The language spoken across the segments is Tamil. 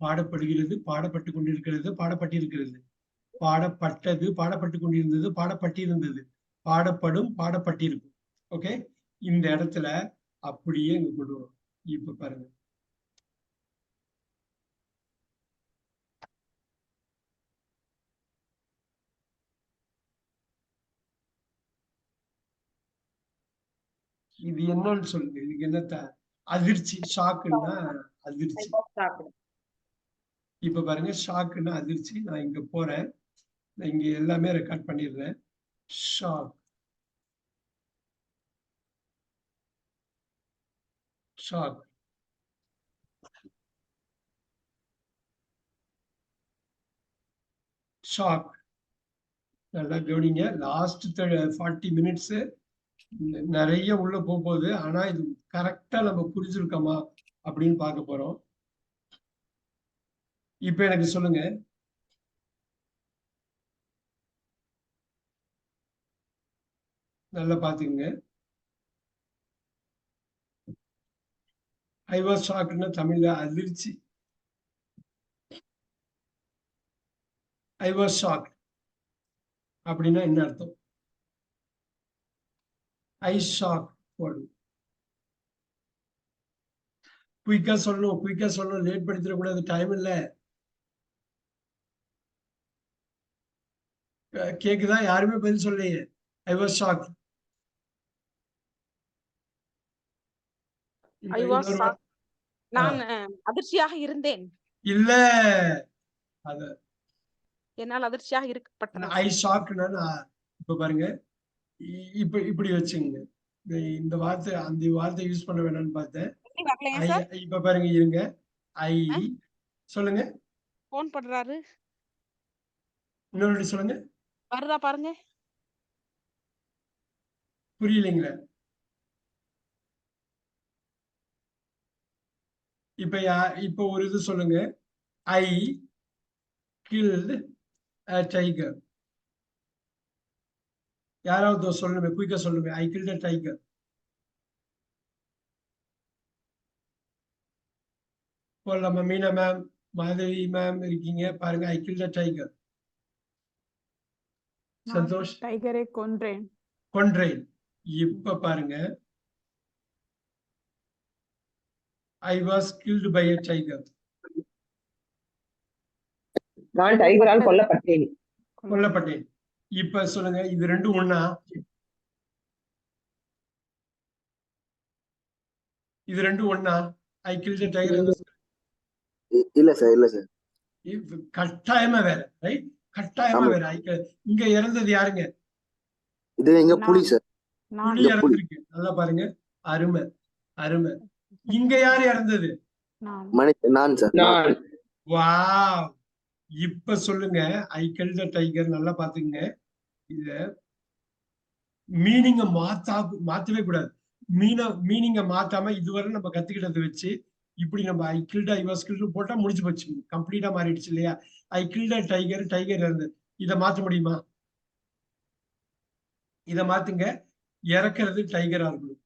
பாடப்படுகிறது பாடப்பட்டு கொண்டிருக்கிறது பாடப்பட்டிருக்கிறது. பாடப்பட்டது பாடப்பட்டு கொண்டிருந்தது பாடப்பட்டிருந்தது. பாடப்படும் பாடப்பட்டிருக்கும். ஓகே இந்த இடத்துல அப்படியே இங்க கொண்டு வரும். இப்ப பாருங்க. இது என்னன்னு சொல்லுங்க. இதுக்கு என்னத்த? அதிர்ச்சி ஷாக்குன்னா அதிர்ச்சி. இப்ப பாருங்க ஷாக்குன்னு அதிர்ச்சி. நான் இங்க போறேன். நான் இங்க எல்லாமே ரெக்கார்ட் பண்ணிடுறேன். ஷாக். ஷாக். ஷாக். நல்லா கவனிங்க. லாஸ்ட் ஃபார்ட்டி மினிட்ஸ் நிறைய உள்ள போக போகுது ஆனா இது கரெக்டா நம்ம புரிஞ்சிருக்கோமா அப்படின்னு பார்க்க போறோம். இப்ப எனக்கு சொல்லுங்க. நல்லா பாத்துக்கங்க. ஐ வாஸ் ஷாக்னா தமிழ்ல அதிர்ச்சி. ஐ வாஸ் ஷாக் அப்படின்னா என்ன அர்த்தம்? ஐ ஷாக் போடும் குயிக்கா சொல்லணும் குயிக்கா சொல்லணும் லேட் படுத்திடக்கூடாது டைம் இல்ல. கேக்குதா? யாருமே பதில் சொல்லலையே. I was shock. நான் அதிர்ச்சியாக இருந்தேன். இல்ல. அத. என்னால் அதிர்ச்சியாக இருக்கப்பட்டது. ஐ ஷாக்னா நான் இப்ப பாருங்க. இப்ப இப்படி வச்சுங்க. இந்த- வார்த்தை அந்த வார்த்தை யூஸ் பண்ண வேணாம்னு பார்த்தேன். இப்ப பாருங்க இருங்க. ஐ? சொல்லுங்க. போன் பண்றாரு. இன்னொரு சொல்லுங்க. வருதா பாருங்க. புரியலைங்களா. இப்ப யா இப்ப ஒரு இது சொல்லுங்க. ஐ கில்ட் அ டைகர் யாராவது சொல்லுங்க குயிக்கா சொல்லுங்க. ஐ கில்ட் அ டைகர் போடலாமா மீனா மேம் மாதவி மேம் இருக்கீங்க. பாருங்க I killed a tiger Santosh டைகரை கொன்றேன் கொன்றேன் இப்ப பாருங்க I was killed by a tiger நான் டைகரால் கொல்லப்பட்டேன் கொல்லப்பட்டேன் இப்ப சொல்லுங்க இது ரெண்டும் ஒண்ணா இது ரெண்டும் ஒண்ணா ஐ கில்ட் டைகர் இல்ல சார் இல்ல சார் கட்டாயமா வேற ரைட் கட்டாயமா. வேற இங்க இறந்தது யாருங்க? இது எங்க புலி நான். சார் புலி. இறந்திருக்கு. நல்லா பாருங்க. அருமை. அருமை. இங்க யாரு இறந்தது? நான். சார். நான். வா இப்ப சொல்லுங்க. ஐ கில்ட் டைகர் நல்லா பாத்துங்க இத மீனிங்க மாத்தா மாத்தவே கூடாது. மீன மீனிங்க மாத்தாம இதுவரை நம்ம கத்துக்கிட்டதை வச்சு இப்படி நம்ம I killed I was killed போட்டா முடிஞ்சு போச்சு. கம்ப்ளீட்டா மாறிடுச்சு இல்லையா? ஐ கில்ட் டைகர் டைகர் இருந்து. இத மாத்த முடியுமா? இத மாத்துங்க. இறக்குறது டைகரா இருக்கணும்.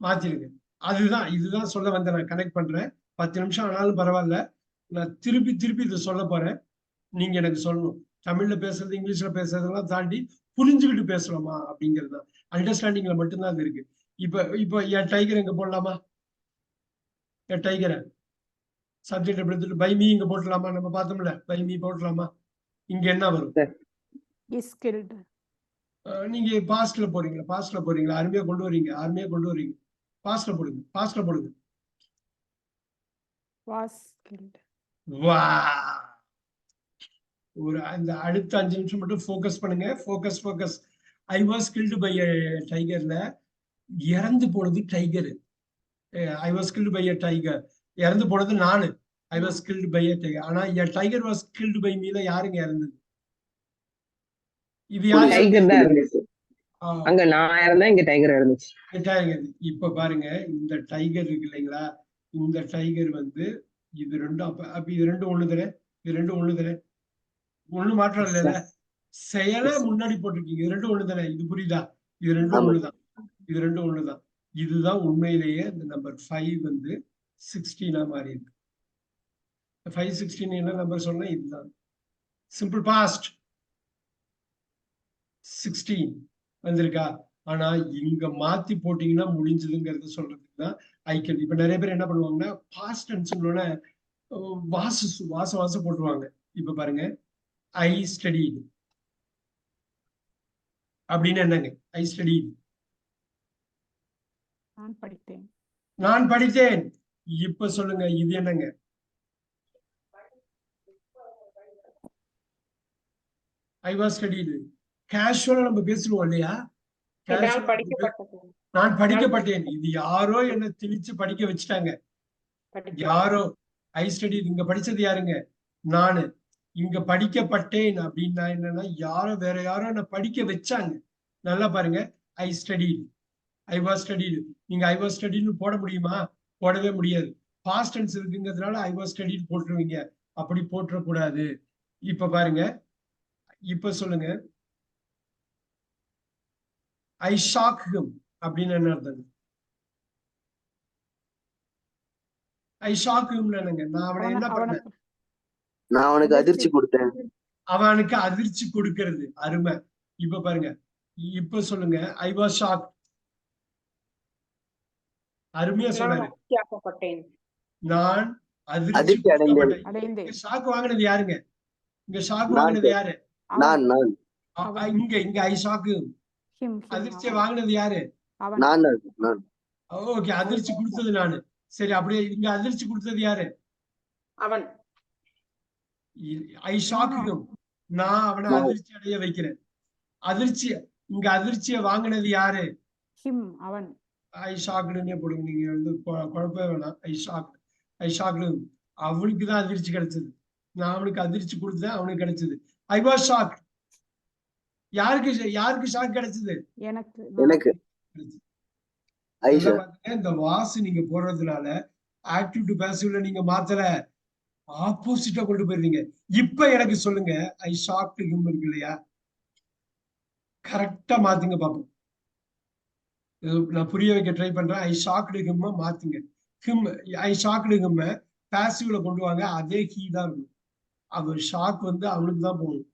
மாத்திருங்க அதுதான் இதுதான் சொல்ல வந்த நான் கனெக்ட் பண்றேன். பத்து நிமிஷம் ஆனாலும் பரவாயில்ல. நான் திருப்பி திருப்பி இதை சொல்ல போறேன். நீங்க எனக்கு சொல்லணும். தமிழ்ல பேசுறது இங்கிலீஷ்ல பேசுறதெல்லாம் தாண்டி புரிஞ்சுக்கிட்டு பேசுறோமா அப்படிங்கிறது தான். அண்டர்ஸ்டாண்டிங்ல மட்டும்தான் அது இருக்கு. இப்ப இப்ப என் டைகர் எங்க போடலாமா? என் டைகரை சப்ஜெக்ட் எடுத்துட்டு பை மீ இங்க போட்டலாமா? நம்ம பார்த்தோம்ல பை மீ போட்டலாமா? இங்க என்ன வரும்? நீங்க பாஸ்ட்ல போறீங்களா? பாஸ்ட்ல போறீங்களா? அருமையா கொண்டு வரீங்க அருமையா கொண்டு வரீங்க. பாஸ்ட்ல போடுங்க பாஸ்ட்ல போடுங்க. வா! ஒரு அந்த அடுத்த அஞ்சு நிமிஷம் மட்டும் ஃபோக்கஸ் பண்ணுங்க. Focus focus I was killed by டைகர்ல இறந்து போனது tiger I was killed by tiger இறந்து போனது நானு. I was killed by tiger ஆனா டைகர் வாஸ் கில்டு பை மீல யாருங்க இறந்தது? இது யாரு? அங்க நான் இருந்தேன் இங்க டைகர் இருந்துச்சு டைகர் இப்ப பாருங்க இந்த டைகர் இருக்கு இல்லைங்களா? இந்த டைகர் வந்து இது ரெண்டும் அப்ப அப்ப இது ரெண்டும் ஒண்ணு தானே? இது ரெண்டும் ஒண்ணு தானே? ஒண்ணு மாற்றம் இல்லைல்ல? செயலை முன்னாடி போட்டிருக்கீங்க. இது ரெண்டும் ஒண்ணு தானே? இது புரியுதா? இது ரெண்டும். ஒண்ணுதான். இது ரெண்டும் ஒண்ணுதான். இதுதான் உண்மையிலேயே இந்த நம்பர் ஃபைவ் வந்து சிக்ஸ்டீனா மாறி இருக்கு ஃபைவ் சிக்ஸ்டீன் என்ன நம்பர் சொன்ன இதுதான். சிம்பிள் பாஸ்ட் சிக்ஸ்டீன் வந்திருக்கா? ஆனா இங்க மாத்தி போட்டீங்கன்னா முடிஞ்சதுங்கிறத சொல்றதுக்கு தான் ஐக்கல் இப்ப நிறைய பேர் என்ன பண்ணுவாங்கன்னா பாஸ்ட் சொன்னோட வாசு வாச வாச போட்டுருவாங்க. இப்ப பாருங்க. ஐ ஸ்டடி அப்படின்னு என்னங்க? ஐ ஸ்டடி நான் படித்தேன். நான் படித்தேன். இப்ப சொல்லுங்க இது என்னங்க? ஐ வாஸ் ஸ்டடிடு கேஷுவலா நம்ம பேசுவோம் இல்லையா? நான் படிக்கப்பட்டேன். இது யாரோ என்ன திணிச்சு படிக்க வச்சுட்டாங்க. யாரோ ஐ ஸ்டடி இங்க படிச்சது யாருங்க? நானு. இங்க படிக்கப்பட்டேன் அப்படின்னா என்னன்னா யாரோ வேற யாரோ என்ன படிக்க வச்சாங்க. நல்லா பாருங்க. I study I was studied நீங்க ஐ வாஸ் ஸ்டடின்னு போட முடியுமா? போடவே முடியாது. பாஸ்ட் டென்ஸ் இருக்குங்கிறதுனால ஐ வாஸ் ஸ்டடின்னு போட்டுருவீங்க. அப்படி போட்டுறக்கூடாது. இப்ப பாருங்க. இப்ப சொல்லுங்க. ஐ ஷாக் ஹிம் அப்படின்னு என்ன அர்த்தம்? ஐ ஷாக் ஹிம் என்னங்க? நான் அவனை என்ன பண்ணேன்? நான் அவனுக்கு அதிர்ச்சி கொடுத்தேன். அவனுக்கு அதிர்ச்சி கொடுக்கிறது. அருமை. இப்ப பாருங்க. இப்ப சொல்லுங்க. ஐ வாஸ் ஷாக் அருமையா சொன்னாரு. நான் அதிர்ச்சி அடைந்தேன். ஷாக் வாங்கினது யாருங்க? இங்க ஷாக் நான் வாங்கினது யாரு? நான் நான். இங்க இங்க ஐ ஷாக்கு அதிர்ச்சியை. வாங்கினது யாரு? நான் ஓகே அதிர்ச்சி கொடுத்தது நானு. சரி அப்படியே இங்க அதிர்ச்சி கொடுத்தது யாரு? அவன். ஐ ஷாக்கு நான் அவனை. அதிர்ச்சி அடைய வைக்கிறேன். அதிர்ச்சி இங்க அதிர்ச்சியை வாங்கினது யாரு? அவன். ஐ ஷாக்டுன்னே போடுங்க. நீங்க வந்து குழப்பவே வேணாம். ஐ ஷாக் ஐ ஷாக்டு அவனுக்கு தான் அதிர்ச்சி கிடைச்சது. நான் அவனுக்கு அதிர்ச்சி கொடுத்தேன் அவனுக்கு கிடைச்சது. I was shock. யாருக்கு யாருக்கு ஷாக் கிடைச்சது? எனக்கு. இந்த வாசு நீங்க போடுறதுனால ஆக்டிவ் டு பேசிவ்ல நீங்க மாத்தல. ஆப்போசிட்டா கொண்டு போயிருந்தீங்க. இப்ப எனக்கு சொல்லுங்க ஐ ஷாக் ஹிம் இருக்கு இல்லையா? கரெக்டா மாத்துங்க பாப்போம். நான் புரிய வைக்க ட்ரை பண்றேன். ஐ ஷாக்டு ஹிம்ம மாத்துங்க. ஹிம் ஐ ஷாக்டு ஹிம்ம பேசிவ்ல கொண்டு வாங்க. அதே ஹீ தான் இருக்கும். அவர் ஷாக் வந்து அவனுக்கு தான் போகணும்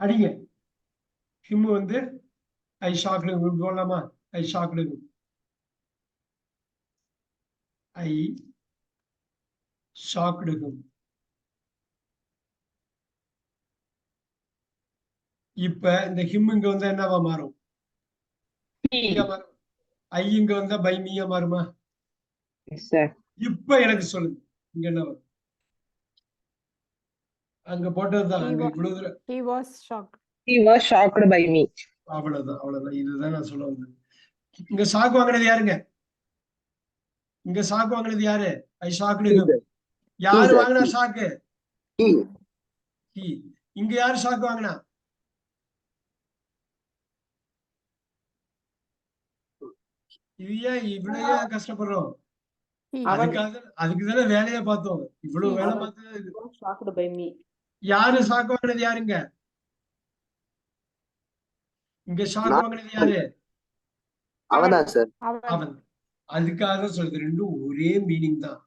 அடிங்க. ஹிம் வந்து ஐ ஷாக்டு போடலாமா? I shocked him I shocked him இப்ப இந்த ஹிம் இங்க வந்து என்னவா மாறும்? ஐ இங்க வந்தா பை மீயா மாறுமா இப்ப எனக்கு சொல்லுங்க. இங்க என்ன வரும்? அங்க போட்டதுதான் அங்க இவ்வளவு தூரம். he was shocked. He was shocked by me. அவ்வளவுதான் அவ்வளவுதான். இதுதான் நான் சொல்ல வந்தது. இங்க சாக்கு வாங்கினது யாருங்க? இங்க சாக்கு வாங்கினது யாரு? ஐ ஷாக்கு யாரு. வாங்கினா ஹி இங்க யாரு ஷாக்கு வாங்கினா? இது ஏன் இவ்வளவு ஏன் கஷ்டப்படுறோம்? அதுக்காக அதுக்கு தானே வேலையை பார்த்தோம். இவ்வளவு. வேலை. பார்த்து யாரு ஷாக் வாங்கினது யாருங்க? இங்க நான். வாங்கினது யாரு? அவன். அதுக்காக தான் சொல்றது ரெண்டும் ஒரே மீனிங் தான்.